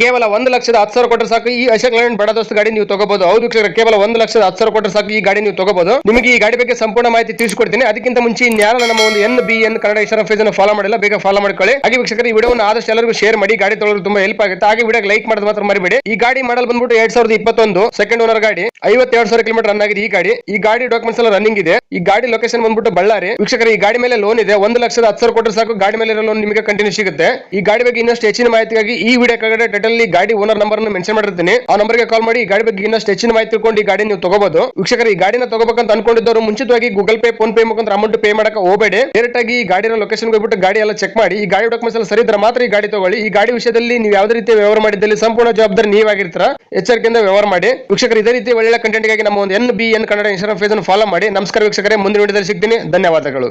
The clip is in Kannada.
ಕೇವಲ ಒಂದು ಲಕ್ಷದ ಹತ್ತು ಸಾವಿರ ಕೊಟ್ಟರೆ ಸಾಕು. ಈ ಅಶೋಕ್ ಲೇಲ್ಯಾಂಡ್ ಬಡ ಗಾಡಿ ನೀವು ತಗೋಬಹುದು ಹೌದು ಕೇವಲ ಒಂದು ಲಕ್ಷದ ಹತ್ತು ಸಾವಿರ ಕೊಟ್ಟರೆ ಸಾಕು ಈ ಗಾಡಿ ನೀವು ತಗೋಬಹುದು ನಿಮಗೆ ಈ ಗಾಡಿ ಬಗ್ಗೆ ಸಂಪೂರ್ಣ ಮಾಹಿತಿ ತಿಳಿಸಿಕೊಡ್ತೀನಿ. ಅದಕ್ಕಿಂತ ಮುಂಚೆ ಇನ್ಯಾರು ನಮ್ಮ ಒಂದು N B N Kannada Instagram face ಅನ್ನು ಫಾಲೋ ಮಾಡಿಲ್ಲ, ಬೇಗ ಫಾಲೋ ಮಾಡ್ಕೊಳ್ಳಿ. ಹಾಗೆ ವೀಕ್ಷಕರು, ಈ ವಿಡಿಯೋವನ್ನು ಆದಷ್ಟು ಎಲ್ಲರಿಗೂ ಶೇರ್ ಮಾಡಿ, ಗಾಡಿ ತೊಗೊಳ್ಳೋದು ತುಂಬಾ ಹೆಲ್ಪ್ ಆಗುತ್ತೆ. ಹಾಗೆ ವಿಡಿಯೋ ಲೈಕ್ ಮಾಡೋದು ಮಾತ್ರ ಮರಿಬೇಡಿ. ಈ ಗಾಡಿ ಮಾಡಲ್ ಬಂದ್ಬಿಟ್ಟು ಎರಡ್ ಸಾವಿರದ ಇಪ್ಪತ್ತೊಂದು ಸೆಕೆಂಡ್ ಓನರ್ ಗಾಡಿ. ಐವತ್ತೆರಡು ಸಾವಿರ ಕಿಲೋಮೀಟರ್ ರನ್ ಆಗಿದೆ ಈ ಗಾಡಿ. ಈ ಗಾಡಿ ಡಾಕ್ಯುಮೆಂಟ್ಸ್ ಎಲ್ಲ ರನ್ನಿಂಗ್ ಇದೆ. ಈ ಗಾಡಿ ಲೊಕೇಶನ್ ಬಂದ್ಬಿಟ್ಟು ಬಳ್ಳಾರಿ. ವೀಕ್ಷಕರ, ಈ ಗಾಡಿ ಮೇಲೆ ಲೋನ್ ಇದೆ. ಒಂದು ಲಕ್ಷದ ಹತ್ತು ಸಾವಿರ ಕೊಟ್ಟರೆ ಸಾಕು. ಗಾಡಿ ಮೇಲೆ ಲೋನ್ ನಿಮಗೆ ಕಂಟಿನ್ಯೂ ಸಿಗುತ್ತೆ. ಈ ಗಾಡಿ ಬಗ್ಗೆ ಇನ್ನಷ್ಟು ಹೆಚ್ಚಿನ ಮಾಹಿತಿಗಾಗಿ ಈ ವಿಡಿಯೋ ಕೆಳಗಡೆ ಟೈಟಲ್ ಗಾಡಿ ಓನರ್ ನಂಬರ್ ಮೆನ್ಷನ್ ಮಾಡಿರ್ತೀನಿ. ಆ ನಂಬರ್ಗೆ ಕಾಲ್ ಮಾಡಿ ಈ ಗಾಡಿ ಬಗ್ಗೆ ಇನ್ನಷ್ಟು ಹೆಚ್ಚಿನ ಮಾಹಿತಿ ತಿಳ್ಕೊಂಡು ಈ ಗಾಡಿ ನೀವು ತಗೋಬಹುದು ವೀಕ್ಷಕರು, ಈ ಗಾಡಿನ ತಗೋಬೇಕಂತ ಅನ್ಕೊಂಡಿದ್ದವರು ಮುಂಚಿತವಾಗಿ ಗೂಗಲ್ ಪೇ ಫೋನ್ ಪೇ ಮುಖಾಂತರ ಅಮೌಂಟ್ ಪೇ ಮಾಡಕ್ಕೆ ಹೋಗಬೇಡಿ. ಡೈರೆಕ್ಟ್ ಆಗಿ ಈ ಗಾಡಿನ ಲೊಕೇಶನ್ ಹೋಗ್ಬಿಟ್ಟು ಗಾಡಿ ಎಲ್ಲ ಚೆಕ್ ಮಾಡಿ. ಈ ಗಾಡಿ ಡಾಕ್ಯುಮೆಂಟ್ಸ್ ಎಲ್ಲ ಸರಿ ಇದ್ರೆ ಮಾತ್ರ ಈ ಗಾಡಿ ತಗೊಳ್ಳಿ. ಈ ಗಾಡಿ ವಿಷಯದಲ್ಲಿ ನೀವು ಯಾವುದೇ ರೀತಿಯ ವ್ಯವಹಾರ ಮಾಡಿದ್ದಲ್ಲಿ ಸಂಪೂರ್ಣ ಜವಾಬ್ದಾರಿ ನೀವಾಗಿರ್ತೀರ? ಎಚ್ಚರಿಕೆಯಿಂದ ವ್ಯವಹಾರ ಮಾಡಿ. ವೀಕ್ಷಕರು, ಇದೇ ರೀತಿ ಒಳ್ಳೆ ಕಂಟೆಂಟ್ಗಾಗಿ ನಮ್ಮ ಒಂದು N B N Kannada Instagram face follow ಮಾಡಿ. ನಮಸ್ಕಾರ ವೀಕ್ಷಕರೇ, ಮುಂದಿನ ವಿಡಿಯೋದಲ್ಲಿ ಸಿಗ್ತೀನಿ. ಧನ್ಯವಾದಗಳು.